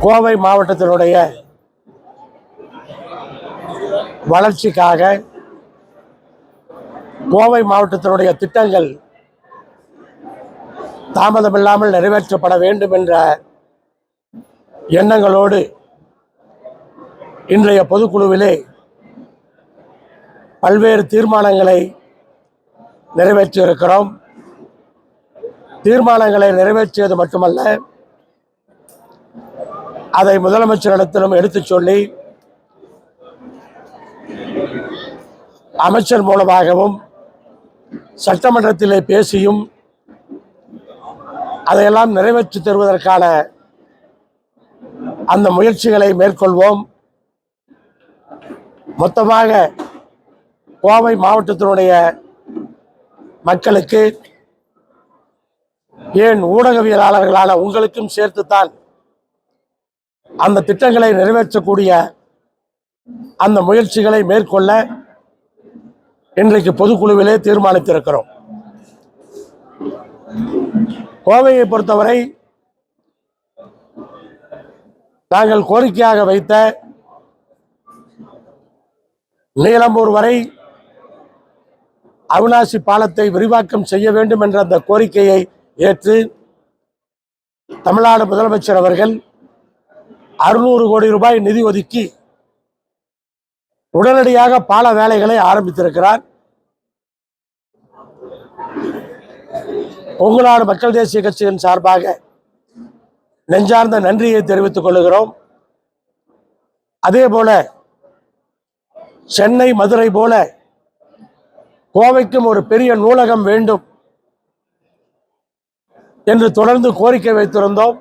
கோவை மாவட்டத்தினுடைய வளர்ச்சிக்காக கோவை மாவட்டத்தினுடைய திட்டங்கள் தாமதமில்லாமல் நிறைவேற்றப்பட வேண்டும் என்ற எண்ணங்களோடு இன்றைய பொதுக்குழுவிலே பல்வேறு தீர்மானங்களை நிறைவேற்றியிருக்கிறோம். தீர்மானங்களை நிறைவேற்றியது மட்டுமல்ல அதை முதலமைச்சரிடத்திலும் எடுத்துச் சொல்லி அமைச்சர் மூலமாகவும் சட்டமன்றத்திலே பேசியும் அதையெல்லாம் நிறைவேற்றி தருவதற்கான அந்த முயற்சிகளை மேற்கொள்வோம். மொத்தமாக கோவை மாவட்டத்தினுடைய மக்களுக்கு ஏன் ஊடகவியலாளர்களான உங்களுக்கும் சேர்த்துத்தான் அந்த திட்டங்களை நிறைவேற்றக்கூடிய அந்த முயற்சிகளை மேற்கொள்ள இன்றைக்கு பொதுக்குழுவிலே தீர்மானித்திருக்கிறோம். கோவையை பொறுத்தவரை நாங்கள் கோரிக்கையாக வைத்த நீலம்பூர் வரை அவினாசி பாலத்தை விரிவாக்கம் செய்ய வேண்டும் என்ற அந்த கோரிக்கையை ஏற்று தமிழ்நாடு முதலமைச்சர் அவர்கள் அறுநூறு கோடி ரூபாய் நிதி ஒதுக்கி உடனடியாக பால வேலைகளை ஆரம்பித்திருக்கிறார். பொங்குநாடு மக்கள் தேசிய கட்சியின் சார்பாக நெஞ்சார்ந்த நன்றியை தெரிவித்துக் கொள்கிறோம் அதே போல சென்னை மதுரை போல கோவைக்கும் ஒரு பெரிய நூலகம் வேண்டும் என்று தொடர்ந்து கோரிக்கை வைத்திருந்தோம்.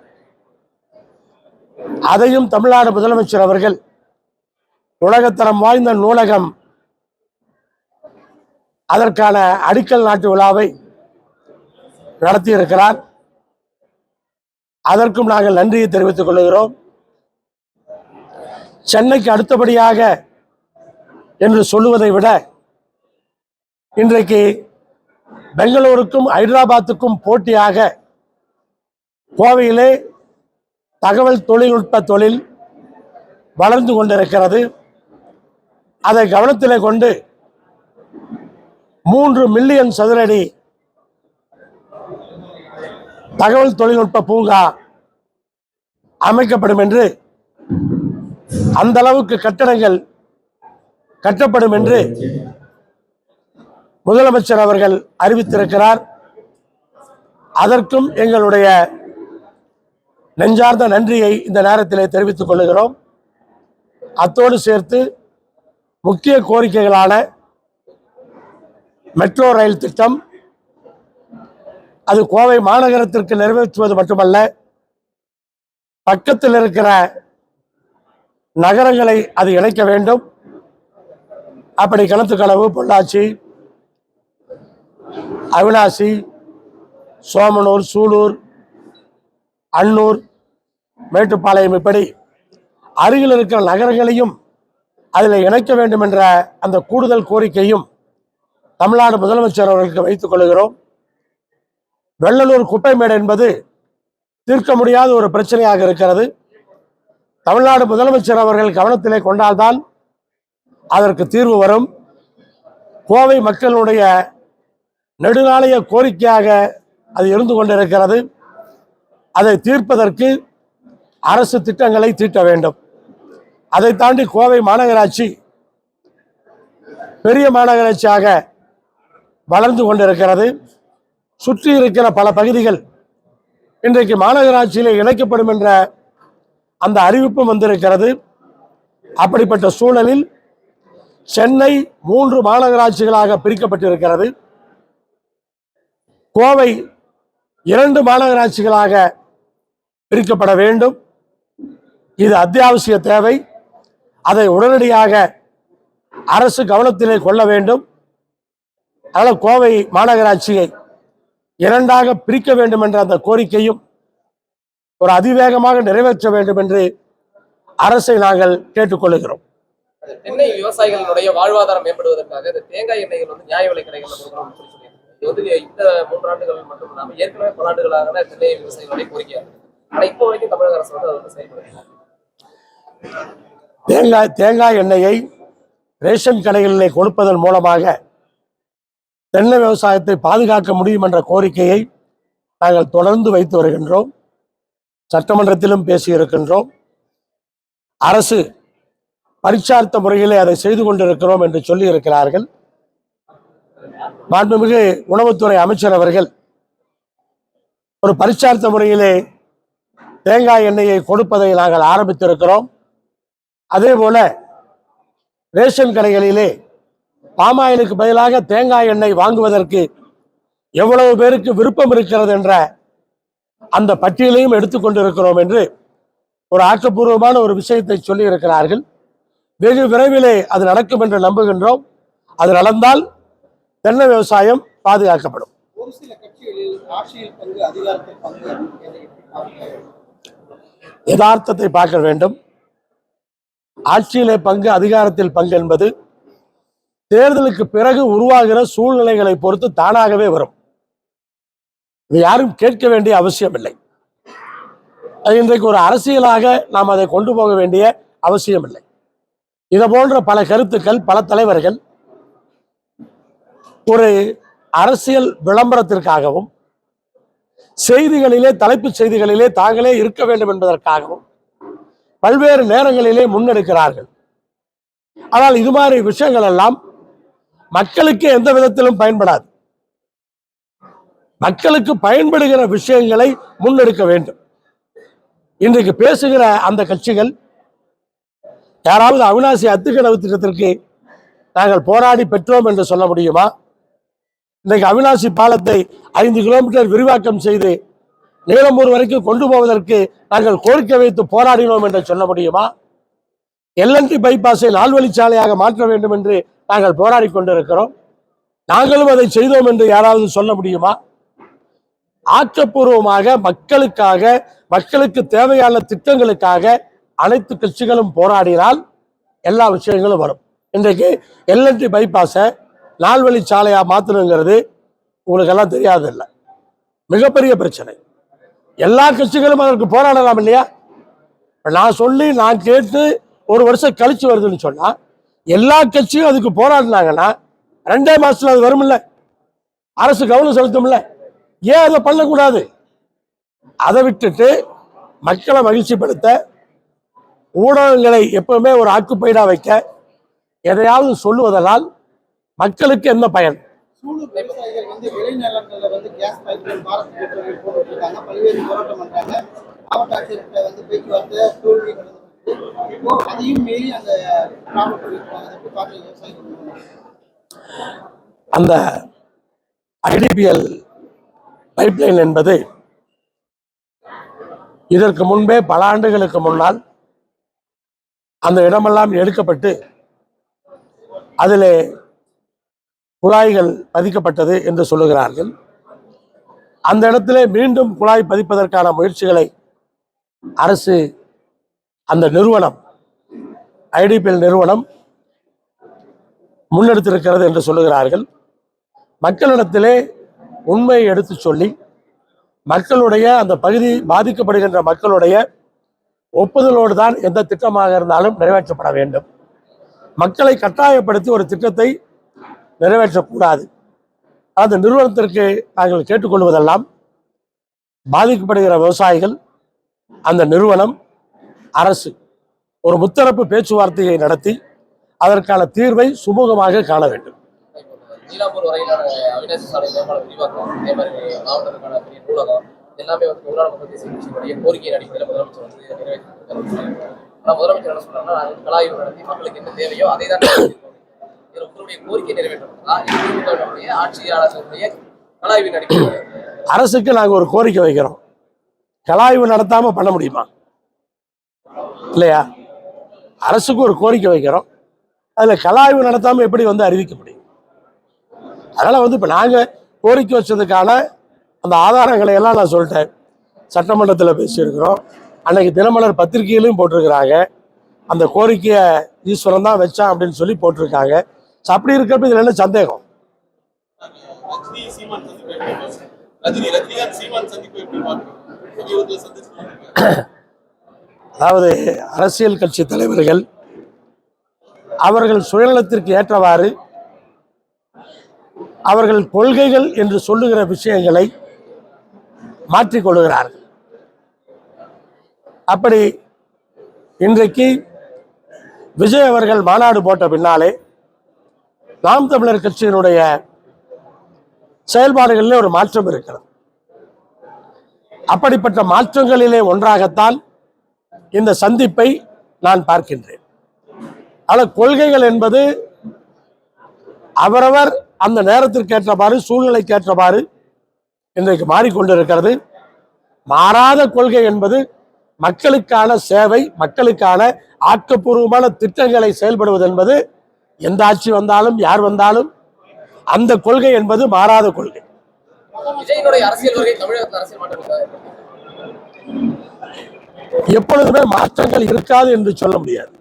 அதையும் தமிழ்நாடு முதலமைச்சர் அவர்கள் உலகத்தரம் வாய்ந்த நூலகம் அதற்கான அடிக்கல் நாட்டு விழாவை நடத்தியிருக்கிறார். அதற்கும் நாங்கள் நன்றியை தெரிவித்துக் கொள்கிறோம். சென்னைக்கு அடுத்தபடியாக என்று சொல்லுவதை விட இன்றைக்கு பெங்களூருக்கும் ஹைதராபாத்துக்கும் போட்டியாக கோவையிலே தகவல் தொழில்நுட்ப தொழில் வளர்ந்து கொண்டிருக்கிறது. அதை கவனத்தில் கொண்டு மூன்று மில்லியன் சதுரடி தகவல் தொழில்நுட்ப பூங்கா அமைக்கப்படும் என்று அந்த அளவுக்கு கட்டடங்கள் கட்டப்படும் என்று முதலமைச்சர் அவர்கள் அறிவித்திருக்கிறார். அதற்கும் எங்களுடைய நெஞ்சார்ந்த நன்றியை இந்த நேரத்திலே தெரிவித்துக் கொள்கிறோம். அத்தோடு சேர்த்து முக்கிய கோரிக்கைகளான மெட்ரோ ரயில் திட்டம் அது கோவை மாநகரத்திற்கு நிறைவேற்றுவது மட்டுமல்ல பக்கத்தில் இருக்கிற நகரங்களை அது இணைக்க வேண்டும். அப்படி கிணத்துக்களவு பொள்ளாச்சி அவினாசி சோமனூர் சூலூர் அன்னூர் மேட்டுப்பாளையம் இப்படி அருகில் இருக்கிற நகரங்களையும் அதில் இணைக்க வேண்டும் என்ற அந்த கூடுதல் கோரிக்கையும் தமிழ்நாடு முதலமைச்சர் அவர்களுக்கு வைத்துக் கொள்கிறோம். வெள்ளலூர் குப்பைமேடு என்பது தீர்க்க முடியாத ஒரு பிரச்சனையாக இருக்கிறது. தமிழ்நாடு முதலமைச்சர் அவர்கள் கவனத்திலே கொண்டால்தான் அதற்கு தீர்வு வரும். கோவை மக்களுடைய நெடுநாளைய கோரிக்கையாக அது இருந்து கொண்டிருக்கிறது. அதை தீர்ப்பதற்கு அரசு திட்டங்களை தீட்ட வேண்டும். அதை தாண்டி கோவை மாநகராட்சி பெரிய மாநகராட்சியாக வளர்ந்து கொண்டிருக்கிறது. சுற்றி இருக்கிற பல பகுதிகள் இன்றைக்கு மாநகராட்சியிலே இணைக்கப்படும் என்ற அந்த அறிவிப்பும் வந்திருக்கிறது. அப்படிப்பட்ட சூழலில் சென்னை மூன்று மாநகராட்சிகளாக பிரிக்கப்பட்டிருக்கிறது. கோவை இரண்டு மாநகராட்சிகளாக பிரிக்கப்பட வேண்டும். இது அத்தியாவசிய தேவை. அதை உடனடியாக அரசு கவனத்திலே கொள்ள வேண்டும். அதனால் கோவை மாநகராட்சியை இரண்டாக பிரிக்க வேண்டும் என்ற அந்த கோரிக்கையும் ஒரு அதிவேகமாக நிறைவேற்ற வேண்டும் என்று அரசை நாங்கள் கேட்டுக்கொள்கிறோம். தென்னை விவசாயிகளுடைய வாழ்வாதாரம் மேம்படுவதற்காக இந்த தேங்காய் எண்ணெய்கள் வந்து நியாய விலை கடைகள் கொடுக்கணும்னு சொல்லி இது வந்து இந்த மூன்றாண்டுகள் மட்டும் இல்லாமல் ஏற்கனவே பல ஆண்டுகளாக தென்னை விவசாயிகளுடைய கோரிக்கையாக இருக்கு. இப்போ வரைக்கும் தமிழக அரசு வந்து அதை வந்து செயல்படுத்தல. தேங்காய் தேங்காய் எண்ணெயை ரேஷன் கடைகளிலே கொடுப்பதன் மூலமாக தென்னை விவசாயத்தை பாதுகாக்க முடியும் என்ற கோரிக்கையை நாங்கள் தொடர்ந்து வைத்து வருகின்றோம். சட்டமன்றத்திலும் பேசியிருக்கின்றோம் அரசு பரிச்சார்த்த முறையிலே அதை செய்து கொண்டிருக்கிறோம் என்று சொல்லி இருக்கிறார்கள். மாண்புமிகு உணவுத்துறை அமைச்சர் அவர்கள் ஒரு பரிச்சார்த்த முறையிலே தேங்காய் எண்ணெயை கொடுப்பதை நாங்கள் ஆரம்பித்திருக்கிறோம். அதே போல ரேஷன் கடைகளிலே பாமாயிலுக்கு பதிலாக தேங்காய் எண்ணெய் வாங்குவதற்கு எவ்வளவு பேருக்கு விருப்பம் இருக்கிறது என்ற அந்த பட்டியலையும் எடுத்துக்கொண்டிருக்கிறோம் என்று ஒரு ஆக்கப்பூர்வமான ஒரு விஷயத்தை சொல்லி இருக்கிறார்கள் வெகு விரைவிலே அது நடக்கும் என்று நம்புகின்றோம். அது நடந்தால் தென்னை விவசாயம் பாதுகாக்கப்படும்? யதார்த்தத்தை பார்க்க வேண்டும். ஆட்சியிலே பங்கு அதிகாரத்தில் பங்கு என்பது தேர்தலுக்கு பிறகு உருவாகிற சூழ்நிலைகளை பொறுத்து தானாகவே வரும். இது யாரும் கேட்க வேண்டிய அவசியம் இல்லை அது இன்றைக்கு ஒரு அரசியலாக நாம் அதை கொண்டு போக வேண்டிய அவசியம் இல்லை இதை போன்ற பல கருத்துக்கள் பல தலைவர்கள் ஒரு அரசியல் விளம்பரத்திற்காகவும் செய்திகளிலே தலைப்புச் செய்திகளிலே தாங்களே இருக்க வேண்டும் என்பதற்காகவும் பல்வேறு நேரங்களிலே முன்னெடுக்கிறார்கள். ஆனால் இது மாதிரி விஷயங்கள் எல்லாம் மக்களுக்கு எந்த விதத்திலும் பயன்படாது. மக்களுக்கு பயன்படுகிற விஷயங்களை முன்னெடுக்க வேண்டும். இன்றைக்கு பேசுகிற அந்த கட்சிகள் யாராவது அவினாசி அத்துக்கடவு திட்டத்திற்கு நாங்கள் போராடி பெற்றோம் என்று சொல்ல முடியுமா? இன்றைக்கு அவினாசி பாலத்தை ஐந்து கிலோமீட்டர் விரிவாக்கம் செய்து நீலம்பூர் வரைக்கும் கொண்டு போவதற்கு நாங்கள் கோரிக்கை வைத்து போராடினோம் என்று சொல்ல முடியுமா எல்என்டி பைபாஸை நால்வழிச்சாலையாக மாற்ற வேண்டும் என்று நாங்கள் போராடி கொண்டிருக்கிறோம். நாங்களும் அதை செய்தோம் என்று யாராவது சொல்ல முடியுமா? ஆக்கப்பூர்வமாக மக்களுக்காக மக்களுக்கு தேவையான திட்டங்களுக்காக அனைத்து கட்சிகளும் போராடினால் எல்லா விஷயங்களும் வரும். இன்றைக்கு எல்என்டி பைபாஸை நால்வழி சாலையாக மாற்றணுங்கிறது உங்களுக்கு எல்லாம் தெரியாதில்லை மிகப்பெரிய பிரச்சனை. எல்லா கட்சிகளும் அதற்கு போராடலாம் இல்லையா? நான் சொல்லி நான் கேட்டு ஒரு வருஷம் கழிச்சு வருதுன்னு சொன்னா எல்லா கட்சியும் அதுக்கு போராடினாங்கன்னா ரெண்டே மாசத்துல அது வரும்ல? அரசு கவனம் செலுத்தும்ல? ஏன் அதை பண்ணக்கூடாது? அதை விட்டுட்டு மக்களை மகிழ்ச்சிப்படுத்த ஊடகங்களை எப்பவுமே ஒரு ஆக்குப்பைடா வைக்க எதையாவது சொல்லுவதனால் மக்களுக்கு என்ன பயன்? சூலூர் விவசாயிகள் வந்து விளைநிலங்களில் வந்து கேஸ் பைப்லைன் பாரத் பெட்ரோலியம் போட்டுட்டு இருக்காங்க பல்வேறு போராட்டம் பண்றாங்க. மாவட்ட ஆட்சியர்கிட்ட வந்து பேச்சுவார்த்தை தோல்வி இப்போ அதையும் மீறி அந்த ப்ராப்ளம் பண்ணிருக்காங்க எப்படி பார்க்குறீங்க விவசாயிகள் அந்த ஐடிபிஎல் பைப்லைன் என்பது இதற்கு முன்பே பல ஆண்டுகளுக்கு முன்னால் அந்த இடமெல்லாம் எடுக்கப்பட்டு அதிலே குழாய்கள் பதிக்கப்பட்டது என்று சொல்லுகிறார்கள். அந்த இடத்திலே மீண்டும் குழாய் பதிப்பதற்கான முயற்சிகளை அரசு அந்த நிறுவனம் ஐடிபிஎல் நிறுவனம் முன்னெடுத்திருக்கிறது என்று சொல்லுகிறார்கள். மக்களிடத்திலே உண்மையை எடுத்து சொல்லி மக்களுடைய அந்த பகுதி பாதிக்கப்படுகின்ற மக்களுடைய ஒப்புதலோடு தான் எந்த திட்டமாக இருந்தாலும் நிறைவேற்றப்பட வேண்டும். மக்களை கட்டாயப்படுத்தி ஒரு திட்டத்தை நிறைவேற்றக்கூடாது. அந்த நிறுவனத்திற்கு நாங்கள் கேட்டுக்கொள்வதெல்லாம் பாதிக்கப்படுகிற விவசாயிகள் அந்த நிறுவனம் அரசு ஒரு முத்தரப்பு பேச்சுவார்த்தையை நடத்தி அதற்கான தீர்வை சுமூகமாக காண வேண்டும். நீலாம்பூர் வரையிலான சாலை விரிவாக்கம் அதே மாதிரி பெரிய நூலகம் எல்லாமே வந்து மக்கள் தேசிய கட்சியினுடைய கோரிக்கையின் அடிப்படையில் முதலமைச்சர் வந்து முதலமைச்சர் என்ன சொல்றாங்கன்னா கலாய்வு நடத்தி மக்களுக்கு என்ன தேவையோ அதை தான் கோரிக்கை நிறைவேற்றப்பட்டதா ஆட்சியாளர்களுடைய அரசுக்கு நாங்கள் ஒரு கோரிக்கை வைக்கிறோம். கலாய்வு நடத்தாம பண்ண முடியுமா? இல்லையா? அரசுக்கு ஒரு கோரிக்கை வைக்கிறோம். அதில் கலாய்வு நடத்தாமல் எப்படி வந்து அறிவிக்க முடியும்? அதனால் வந்து இப்போ நாங்கள் கோரிக்கை வச்சதுக்கான அந்த ஆதாரங்களை எல்லாம் நான் சொல்லிட்டேன். சட்டமன்றத்தில் பேசியிருக்கிறோம். அன்னைக்கு தினமலர் பத்திரிகையிலையும் போட்டிருக்கிறாங்க. அந்த கோரிக்கையை ஈஸ்வரன் தான் வச்சான் அப்படின்னு சொல்லி போட்டிருக்காங்க. அப்படி இருக்கிறப்ப இதுல என்ன சந்தேகம்? அதாவது அரசியல் கட்சி தலைவர்கள் அவர்கள் சுயநலத்திற்கு ஏற்றவாறு அவர்கள் கொள்கைகள் என்று சொல்லுகிற விஷயங்களை மாற்றிக் கொள்ளுகிறார்கள் அப்படி இன்றைக்கு விஜய் அவர்கள் மாநாடு போட்ட பின்னாலே நாம் தமிழர் கட்சியினுடைய செயல்பாடுகளிலே ஒரு மாற்றம் இருக்கிறது. அப்படிப்பட்ட மாற்றங்களிலே ஒன்றாகத்தான் இந்த சந்திப்பை நான் பார்க்கின்றேன். ஆனால் கொள்கைகள் என்பது அவரவர் அந்த நேரத்திற்கு ஏற்றவாறு சூழ்நிலைக்கு ஏற்றவாறு இன்றைக்கு மாறிக்கொண்டிருக்கிறது. மாறாத கொள்கை என்பது மக்களுக்கான சேவை மக்களுக்கான ஆக்கப்பூர்வமான திட்டங்களை செயல்படுவது என்பது எந்த ஆட்சி வந்தாலும் யார் வந்தாலும் அந்த கொள்கை என்பது மாறாத கொள்கை? எப்பொழுதுமே மாற்றங்கள் இருக்காது என்று சொல்ல முடியாது.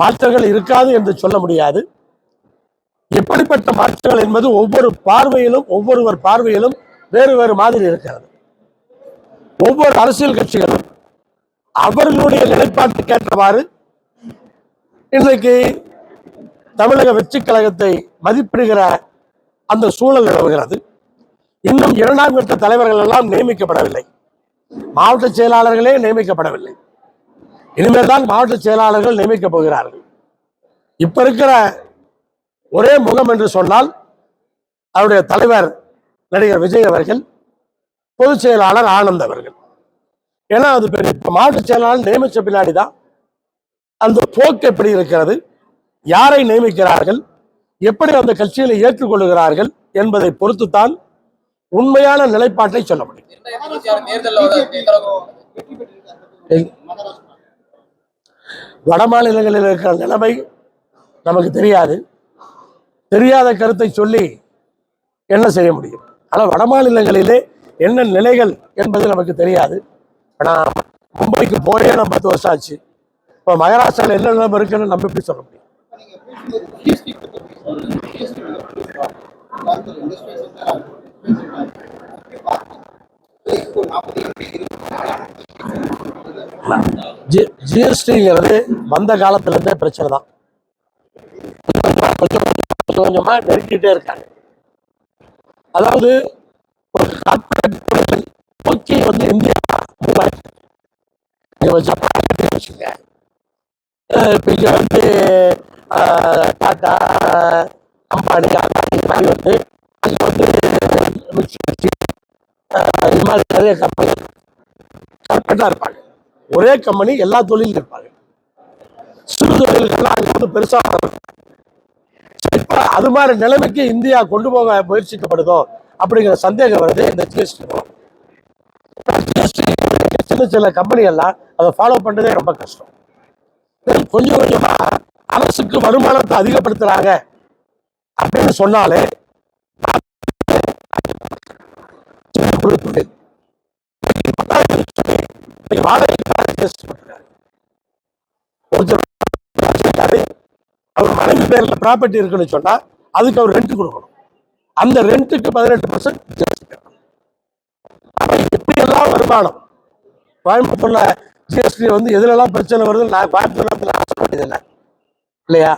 மாற்றங்கள் இருக்காது என்று சொல்ல முடியாது. எப்படிப்பட்ட மாற்றங்கள் என்பது ஒவ்வொரு பார்வையிலும் ஒவ்வொருவர் பார்வையிலும் வேறு வேறு மாதிரி இருக்கிறது. ஒவ்வொரு அரசியல் கட்சிகளும் அவர்களுடைய நிலைப்பாட்டுக்கு ஏற்றவாறு இன்றைக்கு தமிழக வெற்றி கழகத்தை மதிப்பிடுகிற அந்த சூழல் நிலவுகிறது. இன்னும் இரண்டாம் கட்ட தலைவர்கள் எல்லாம் நியமிக்கப்படவில்லை. மாவட்ட செயலாளர்களே நியமிக்கப்படவில்லை. இனிமேல் தான் மாவட்ட செயலாளர்கள் நியமிக்கப் போகிறார்கள். இப்ப இருக்கிற ஒரே முகம் என்று சொன்னால் அவருடைய தலைவர் நடிகர் விஜய் அவர்கள் பொதுச் செயலாளர் ஆனந்த் அவர்கள். ஏன்னா அது பெரிய மாவட்ட செயலாளர் நியமிச்ச பின்னாடி தான் அந்த போக்கு எப்படி இருக்கிறது? யாரை நியமிக்கிறார்கள்? எப்படி அந்த கட்சிகளை ஏற்றுக்கொள்கிறார்கள் என்பதை பொறுத்துத்தான் உண்மையான நிலைப்பாட்டை சொல்ல முடியும். வட மாநிலங்களில் இருக்கிற நிலைமை நமக்கு தெரியாது. தெரியாத கருத்தை சொல்லி என்ன செய்ய முடியும்? ஆனால் வட மாநிலங்களிலே என்ன நிலைகள் என்பது நமக்கு தெரியாது. நான் மும்பைக்கு போயே நான் பத்து வருஷம் ஆச்சு. இப்போ மகாராஷ்டிராவில் என்ன நிலைமை இருக்குன்னு நம்ம எப்படி சொல்ல முடியும்? ஜிஎஸ்டிங்கிறது வந்த காலத்துலேருந்தே பிரச்சனை தான் கொஞ்சம் கொஞ்சம் கொஞ்சமாக நெருக்கிட்டே இருக்காங்க அதாவது ஒரு கார்பரேட் தொழில் நோக்கி வந்து இந்தியா move ஆயிடுச்சு. வச்சுங்க இப்போ இங்கே வந்து டாட்டா அம்பானி அதானி மாதிரி வந்து அங்கே வந்து மிக்சி இது மாதிரி நிறைய கம்பெனி கரெக்டாக இருப்பாங்க. ஒரே கம்பெனி எல்லா தொழிலும் இருப்பாங்க. சிறு தொழில்கள்லாம் அங்கே வந்து பெருசாக இப்போ அது மாதிரி நிலைமைக்கு இந்தியா கொண்டு போக முயற்சிக்கப்படுதோ அப்படிங்கிற சந்தேகம் வருது இந்த ஜிஎஸ்டி சின்ன சின்ன கம்பெனி எல்லாம் அதை ஃபாலோ பண்ணுறதே ரொம்ப கஷ்டம். கொஞ்சம் கொஞ்சமா அரசுக்கு வருமானத்தை அதிகப்படுத்துறாங்க. அப்படின்னு சொன்னாலே ஒருத்தர் அவர் மனைவி பேர்ல ப்ராப்பர்ட்டி இருக்குன்னு சொன்னா அதுக்கு அவர் ரெண்ட் கொடுக்கணும். அந்த ரெண்ட்டுக்கு பதினெட்டு பர்சன்ட் எப்படி எல்லாம் வருமானம்? கோயம்புத்தூர்ல ஜிஎஸ்டி வந்து எதுலெல்லாம் பிரச்சனை வருது நான் கோயம்புத்தூர்ல நான் சொல்ல வேண்டியதில்லை. இல்லையா?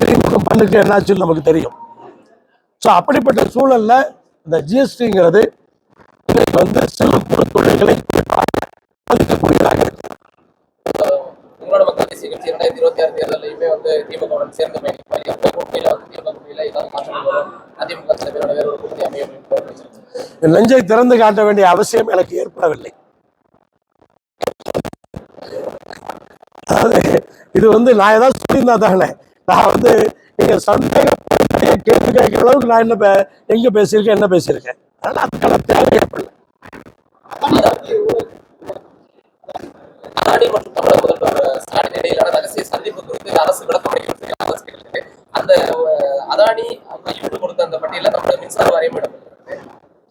திரும்பும் பண்ணுக்கு என்னாச்சுன்னு நமக்கு தெரியும். ஸோ அப்படிப்பட்ட சூழல்ல இந்த ஜிஎஸ்டிங்கிறது இன்னைக்கு வந்து சிறு குறு தொழில்களை பாதிக்கக்கூடியதாக இருக்கு. உங்களோட மக்கள் தேசிய கட்சி இரண்டாயிரத்தி இருபத்தி ஆறு தேர்தலையுமே வந்து திமுகவுடன் சேர்ந்து பயணிப்பார் எந்த கூட்டணியில வந்து திமுக கூட்டணியில ஏதாவது மாற்றங்கள் வரும் அதிமுக சில பேரோட வேற ஒரு கூட்டணி அமையும் அப்படின்னு வச்சிருக்கேன். இந்த நெஞ்சை திறந்து காட்ட வேண்டிய அவசியம் எனக்கு ஏற்படவில்லை. இது வந்து நான் ஏதாவது சொல்லியிருந்தா தானே? நான் வந்து நீங்க சந்தேகப்பட்ட கேள்வி கேட்கிற அளவுக்கு நான் என்ன பே- எங்க பேசியிருக்கேன் என்ன பேசியிருக்கேன்? அதனால அதுக்கான தேவை ஏற்படல.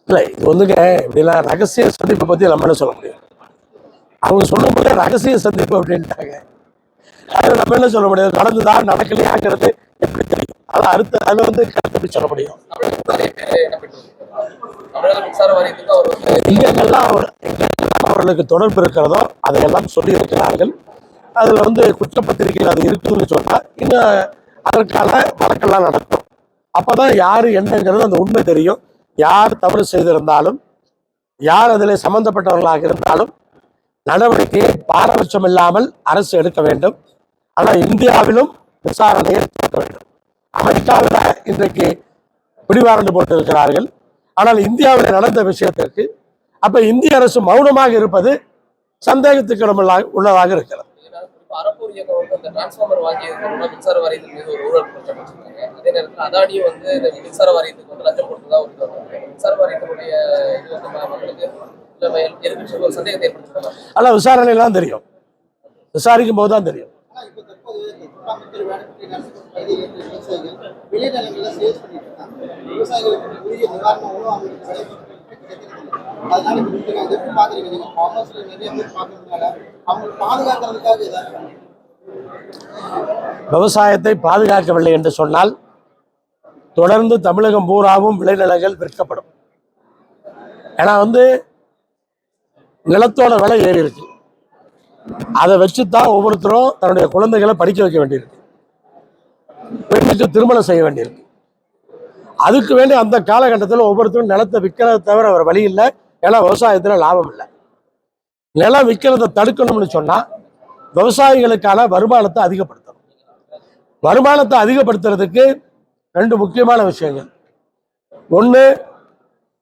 இல்லை இது வந்துங்க இப்படிலாம் ரகசிய சந்திப்பை பத்தி நம்ம என்ன சொல்ல முடியும்? அவங்க சொல்லும் போதே ரகசிய சந்திப்பு அப்படின்ட்டாங்க. அது நம்ம என்ன சொல்ல முடியாது நடந்துதா நடக்கலையாங்கிறது எப்படி தெரியும்? அது அடுத்த அதில் வந்து கருத்து சொல்ல முடியும்? தமிழக எங்கெல்லாம் அவர்களுக்கு தொடர்பு இருக்கிறதோ அதையெல்லாம் சொல்லி இருக்கிறார்கள். அதில் வந்து குற்றப்பத்திரிகையில் அது இருக்குதுன்னு சொன்னால் இன்னும் அதற்கான வழக்கெல்லாம் நடக்கும். அப்பதான் யார் என்னங்கிறது அந்த உண்மை தெரியும். யார் தவறு செய்திருந்தாலும் யார் அதில் சம்பந்தப்பட்டவர்களாக இருந்தாலும் நடவடிக்கையை பாரபட்சம் இல்லாமல் அரசு எடுக்க வேண்டும். ஆனால் இந்தியாவிலும் விசாரணையை எடுக்க வேண்டும். அமெரிக்காவில் இன்றைக்கு பிடிவாரண்டு போட்டிருக்கிறார்கள். ஆனால் இந்தியாவில் நடந்த விஷயத்திற்கு அப்ப இந்திய அரசு மௌனமாக இருப்பது சந்தேகத்துக்கு உள்ளதாக இருக்கிறது. ஆனால் விசாரணையெல்லாம் தெரியும். விசாரிக்கும் போது தான் தெரியும் ஆனா இப்ப தற்போது இந்த முதலமைச்சர் வேடப்பட்டி நரசிம்மன் கைது விவசாயிகள் விளைநிலங்களில் சேல்ஸ் பண்ணிட்டு இருக்காங்க. விவசாயிகளுக்கு உரிய நிவாரண உணவு அவங்களுக்கு கிடைக்கிறது அதனால இப்ப நீங்க அதை எப்படி பார்க்குறீங்க நீங்க காமர்ஸ்ல நிறைய பேர் பார்க்கறதுனால அவங்களை பாதுகாக்கிறதுக்காக ஏதாவது விவசாயத்தை பாதுகாக்கவில்லை என்று சொன்னால் தொடர்ந்து தமிழகம் பூராவும் விளைநிலங்கள் விற்கப்படும். ஏன்னா வந்து நிலத்தோட விலை ஏறி இருக்கு அதை வச்சு தான் ஒவ்வொருத்தரும் தன்னுடைய குழந்தைகளை படிக்க வைக்க வேண்டியிருக்கு. பெண்ணுக்கு திருமணம் செய்ய வேண்டியிருக்கு. அதுக்கு வேண்டி அந்த காலகட்டத்தில் ஒவ்வொருத்தரும் நிலத்தை விற்கிறத தவிர ஒரு வழி இல்லை. ஏன்னா விவசாயத்தில் லாபம் இல்லை. நிலம் விற்கிறத தடுக்கணும்னு சொன்னா விவசாயிகளுக்கான வருமானத்தை அதிகப்படுத்தணும். வருமானத்தை அதிகப்படுத்துறதுக்கு ரெண்டு முக்கியமான விஷயங்கள். ஒன்று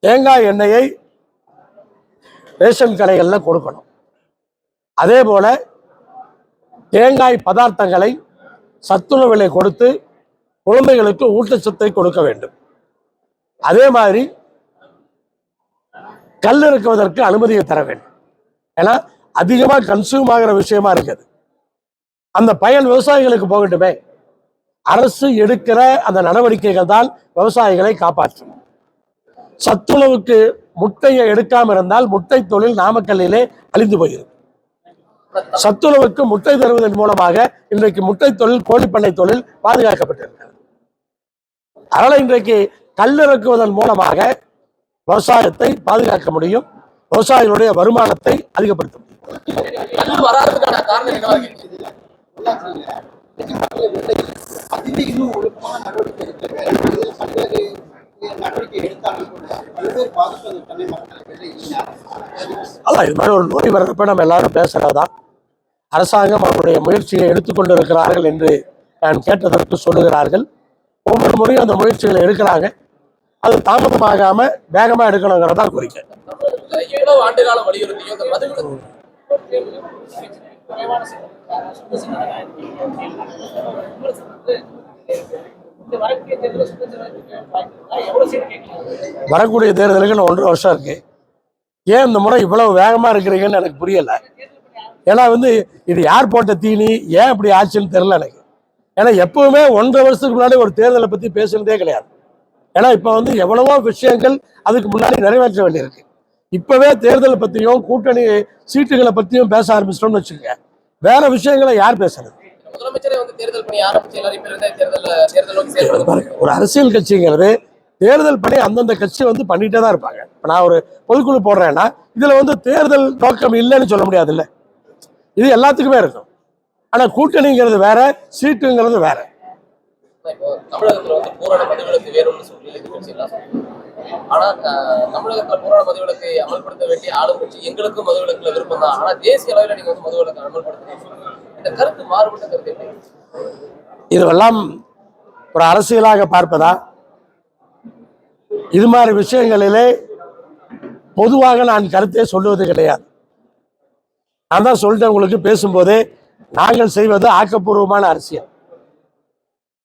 தேங்காய் எண்ணெயை ரேஷன் கடைகளில் கொடுக்கணும். அதே போல தேங்காய் பதார்த்தங்களை சத்துணவிலை கொடுத்து குழந்தைகளுக்கு ஊட்டச்சத்தை கொடுக்க வேண்டும். அதே மாதிரி கல் இருக்குவதற்கு அனுமதியை தர வேண்டும். ஏன்னா அதிகமாக கன்சியூம் ஆகிற விஷயமா இருக்குது. அந்த பயன் விவசாயிகளுக்கு போகட்டுமே. அரசு எடுக்கிற அந்த நடவடிக்கைகள் தான் விவசாயிகளை காப்பாற்றும். சத்துணவுக்கு முட்டையை எடுக்காம இருந்தால் முட்டை தொழில் நாமக்கல்லிலே அழிந்து போயிருக்கும் சத்துணவுக்கு முட்டை தருவதன் மூலமாக இன்றைக்கு முட்டை தொழில் கோழிப்பண்ணை தொழில் பாதுகாக்கப்பட்டிருக்கிறது அதனால இன்றைக்கு கல் இறக்குவதன் மூலமாக விவசாயத்தை பாதுகாக்க முடியும். விவசாயிகளுடைய வருமானத்தை அதிகப்படுத்த முடியும். அதான் இது மாதிரி ஒரு நோய் வர்றப்ப நம்ம எல்லாரும் பேசுறதுதான் அரசாங்கம் அவருடைய முயற்சியை எடுத்துக்கொண்டு இருக்கிறார்கள் என்று நான் கேட்டதற்கு சொல்லுகிறார்கள். ஒவ்வொரு முறையும் அந்த முயற்சிகளை எடுக்கிறாங்க. அது தாமதமாகாம வேகமா எடுக்கணுங்கிறதா கோரிக்கை. இந்த வரக்கூடிய தேர்தலுக்கு இன்னும் ஒன்றரை வருஷம் இருக்கு. ஏன் இந்த முறை இவ்வளவு வேகமா இருக்கிறீங்கன்னு எனக்கு புரியல. ஏன்னா வந்து இது யார் போட்ட தீனி? ஏன் இப்படி ஆச்சுன்னு தெரியல எனக்கு. ஏன்னா எப்பவுமே ஒன்றரை வருஷத்துக்கு முன்னாடி ஒரு தேர்தலை பத்தி பேசுனதே கிடையாது. ஏன்னா இப்ப வந்து எவ்வளவோ விஷயங்கள் அதுக்கு முன்னாடி நிறைவேற்ற வேண்டியிருக்கு. இப்பவே தேர்தலை பத்தியும் கூட்டணி சீட்டுகளை பத்தியும் பேச ஆரம்பிச்சிட்டோம்னு வச்சுக்கோங்க. வேற விஷயங்களை யார் பேசுறது? ஒரு அரசியல் கட்சிங்கிறது தேர்தல் பணி அந்தந்த கட்சி வந்து பண்ணிட்டே தான் இருப்பாங்க. இப்ப நான் ஒரு பொதுக்குழு போடுறேன்னா இதுல வந்து தேர்தல் நோக்கம் இல்லைன்னு சொல்ல முடியாதுல்ல. இது எல்லாத்துக்குமே இருக்கும். ஆனா கூட்டணிங்கிறது வேற சீட்டுங்கிறது வேற. தமிழகத்துல வந்து பூரண மதுவிலக்கு வேணும்னு சொல்லி எதிர்கட்சி எல்லாம் சொல்றாங்க. ஆனா த- தமிழகத்துல பூரண மதுவிலக்கை அமல்படுத்த வேண்டிய ஆளும் கட்சி எங்களுக்கும் மதுவிலக்குல விருப்பம் தான். ஆனா தேசிய அளவில் நீங்க வந்து மதுவிலக்கு அமல்படுத்தணும் இந்த கருத்து மாறுபட்ட கருத்து எப்படி இதுவெல்லாம் ஒரு அரசியலாக பார்ப்பதா? இது மாதிரி விஷயங்களிலே பொதுவாக நான் கருத்தே சொல்லுவது கிடையாது. நான் தான் சொல்லிட்டேன் உங்களுக்கு பேசும்போதே நாங்கள் செய்வது ஆக்கப்பூர்வமான அரசியல்.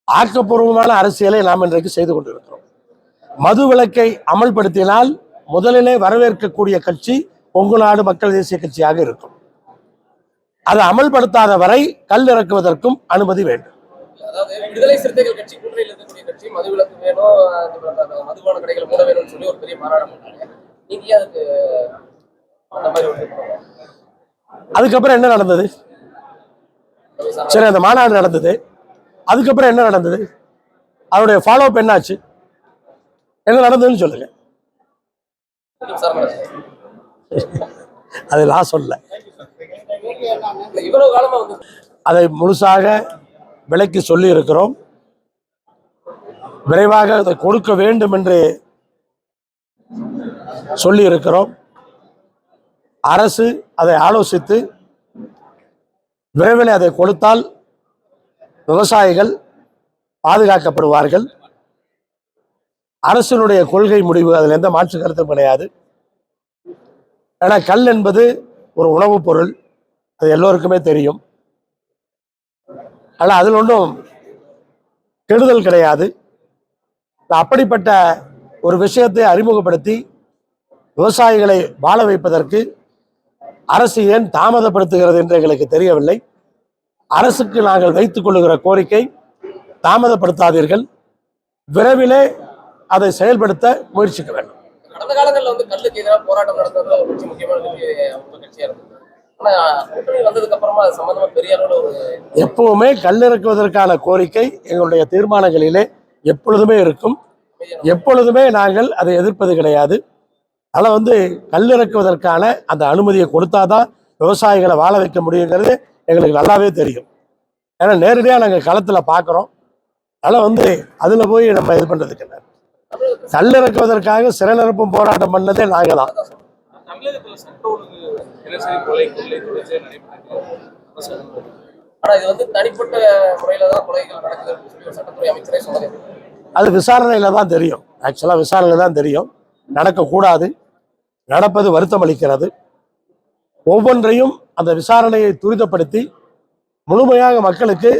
ஆக்கப்பூர்வமான அரசியலை நாம் இன்றைக்கு செய்து கொண்டிருக்கிறோம். மது விலக்கை அமல்படுத்தினால் முதலிலே வரவேற்கக்கூடிய கட்சி கொங்கு நாடு மக்கள் தேசிய கட்சியாக இருக்கும். அதை அமல்படுத்தாத வரை கல் இறக்குவதற்கும் அனுமதி வேண்டும். விடுதலை சிறுத்தைகள் கட்சி கூட்டணியில் கட்சி மதுவிலக்கு வேணும் மதுபான கடைகள் மூட வேணும்னு சொல்லி ஒரு பெரிய மாநாடு பண்ணாங்க நீங்க அதுக்கு அந்த மாதிரி ஒரு? அதுக்கப்புறம் என்ன நடந்தது? சரி அந்த மாநாடு நடந்தது. அதுக்கப்புறம் என்ன நடந்தது? அவருடைய ஃபாலோ அப் என்னாச்சு? என்ன நடந்ததுன்னு சொல்லுங்க. அதை நான் சொல்ல அதை முழுசாக விலைக்கு சொல்லி இருக்கிறோம் விரைவாக அதை கொடுக்க வேண்டும் என்று சொல்லி இருக்கிறோம் அரசு அதை ஆலோசித்து விரைவில் அதை கொடுத்தால் விவசாயிகள் பாதுகாக்கப்படுவார்கள். அரசினுடைய கொள்கை முடிவு அதில் எந்த மாற்று கருத்தும் கிடையாது. ஏன்னா கல் என்பது ஒரு உணவுப் பொருள் அது எல்லோருக்குமே தெரியும். ஆனால் அதில் ஒன்றும் கெடுதல் கிடையாது. அப்படிப்பட்ட ஒரு விஷயத்தை அறிமுகப்படுத்தி விவசாயிகளை வாழ வைப்பதற்கு அரசு ஏன் தாமதப்படுத்துகிறது என்று எங்களுக்கு தெரியவில்லை. அரசுக்கு நாங்கள் வைத்துக் கொள்ளுகிற கோரிக்கை தாமதப்படுத்தாதீர்கள். விரைவிலே அதை செயல்படுத்த முயற்சிக்க வேண்டும். கடந்த காலங்கள்ல வந்து கல்லுக்கு எதிராக போராட்டம் நடந்ததுல ஒரு கட்சி முக்கியமான கட்சி உங்க கட்சியா இருந்தது. ஆனா கூட்டணி வந்ததுக்கு அப்புறமா அது சம்பந்தமா பெரிய அளவுல ஒரு எப்பவுமே கல் இறக்குவதற்கான கோரிக்கை எங்களுடைய தீர்மானங்களிலே எப்பொழுதுமே இருக்கும். எப்பொழுதுமே நாங்கள் அதை எதிர்ப்பது கிடையாது. அதனால் வந்து கல்லிறக்குவதற்கான அந்த அனுமதியை கொடுத்தாதான் விவசாயிகளை வாழ வைக்க முடியுங்கிறது எங்களுக்கு நல்லாவே தெரியும். ஏன்னா நேரடியாக நாங்கள் களத்தில் பார்க்குறோம் அதனால் வந்து அதில் போய் நம்ம இது பண்ணுறதுக்கு என்ன? கல் போராட்டம் பண்ணதே நாங்கள் தான். ஆனா இது வந்து தனிப்பட்ட முறையில தான் கொலைகள் ஒரு சட்டத்துறை அமைச்சரே சொன்னது. அது விசாரணையில் தான் தெரியும். ஆக்சுவலாக விசாரணையில் தான் தெரியும். நடக்கக்கூடாது. நடப்பது வருத்தம் அளிக்கிறது. ஒவ்வொன்றையும் அந்த விசாரணையை துரிதப்படுத்தி முழுமையாக மக்களுக்கு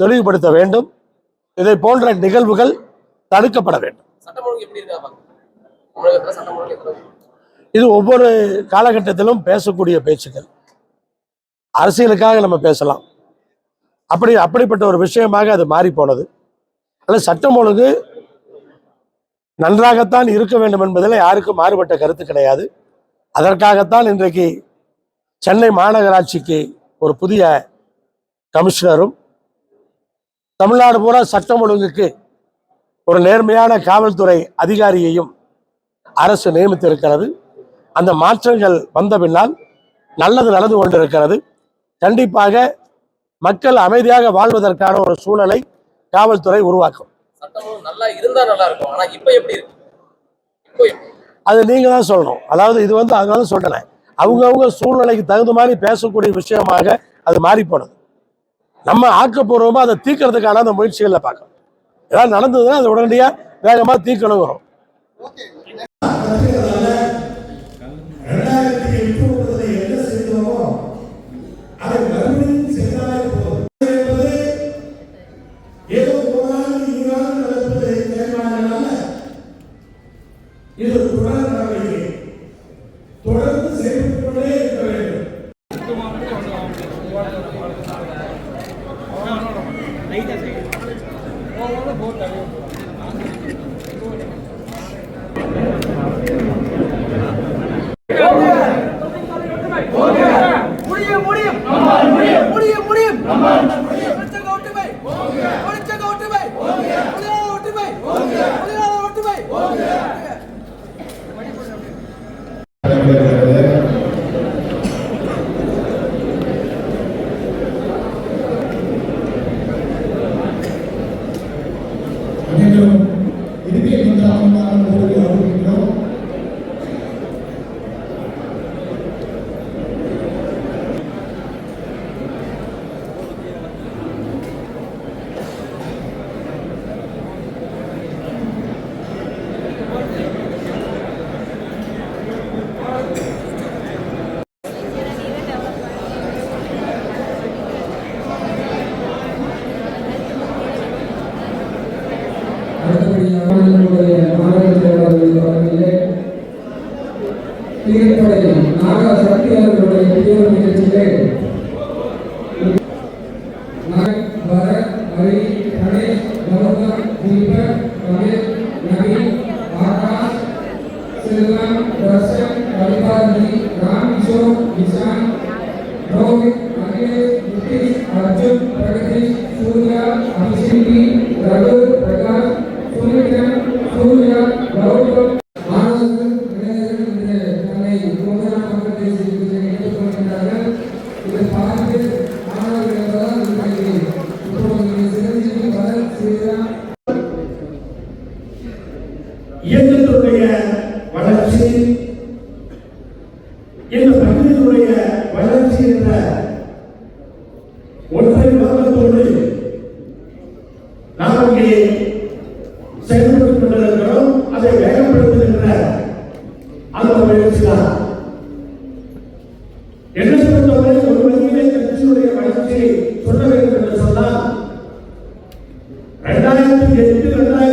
தெளிவுபடுத்த வேண்டும். இதை போன்ற நிகழ்வுகள் தடுக்கப்பட வேண்டும்? இது ஒவ்வொரு காலகட்டத்திலும் பேசக்கூடிய பேச்சுக்கள். அரசியலுக்காக நம்ம பேசலாம். அப்படி அப்படிப்பட்ட ஒரு விஷயமாக அது மாறி போனது ஆனால் சட்டம் ஒழுங்கு நன்றாகத்தான் இருக்க வேண்டும் என்பதில் யாருக்கும் மாறுபட்ட கருத்து கிடையாது. அதற்காகத்தான் இன்றைக்கு சென்னை மாநகராட்சிக்கு ஒரு புதிய கமிஷனரும் தமிழ்நாடு பூரா சட்டம் ஒழுங்குக்கு ஒரு நேர்மையான காவல்துறை அதிகாரியையும் அரசு நியமித்திருக்கிறது. அந்த மாற்றங்கள் வந்த பின்னால் நல்லது நடந்து கொண்டிருக்கிறது. கண்டிப்பாக மக்கள் அமைதியாக வாழ்வதற்கான ஒரு சூழலை காவல்துறை உருவாக்கும். சட்டம் ஒழுங்கு நல்லா இருந்தா நல்லா இருக்கும். ஆனா இப்ப எப்படி இருக்கு? இப்போ எப்படி? அது நீங்க தான் சொல்லணும். அதாவது இது வந்து அதனால சொல்றேன். அவங்கவுங்க சூழ்நிலைக்கு தகுந்த மாதிரி பேசக்கூடிய விஷயமாக அது மாறி போனது நம்ம ஆக்கப்பூர்வமா அதை தீர்க்கறதுக்கான அந்த முயற்சிகளை பார்க்கணும். ஏதாவது நடந்ததுன்னா அதை உடனடியா வேகமா தீர்க்கணுங்கிறோம். దీంట్లో ఇది మంత్రాత్మ செல்வம், தர்ஷன், கவிதாஜி, ராம் கிஷோர், நிஷாந்த், ரோஹித், அகிலேஷ், நிதிஷ், அர்ஜுன், பிரகதீஷ், சூர்யா, அபிஷேகி, ரகு, பிரகாஷ், சுனிதன், சூர்யா, கௌதம், என்னை பொறுத்தவரை ஒரு வகையிலே கட்சியுடைய வளர்ச்சியை சொல்ல வேண்டும் என்று சொன்னால் இரண்டாயிரத்தி எட்டு இரண்டாயிரத்தி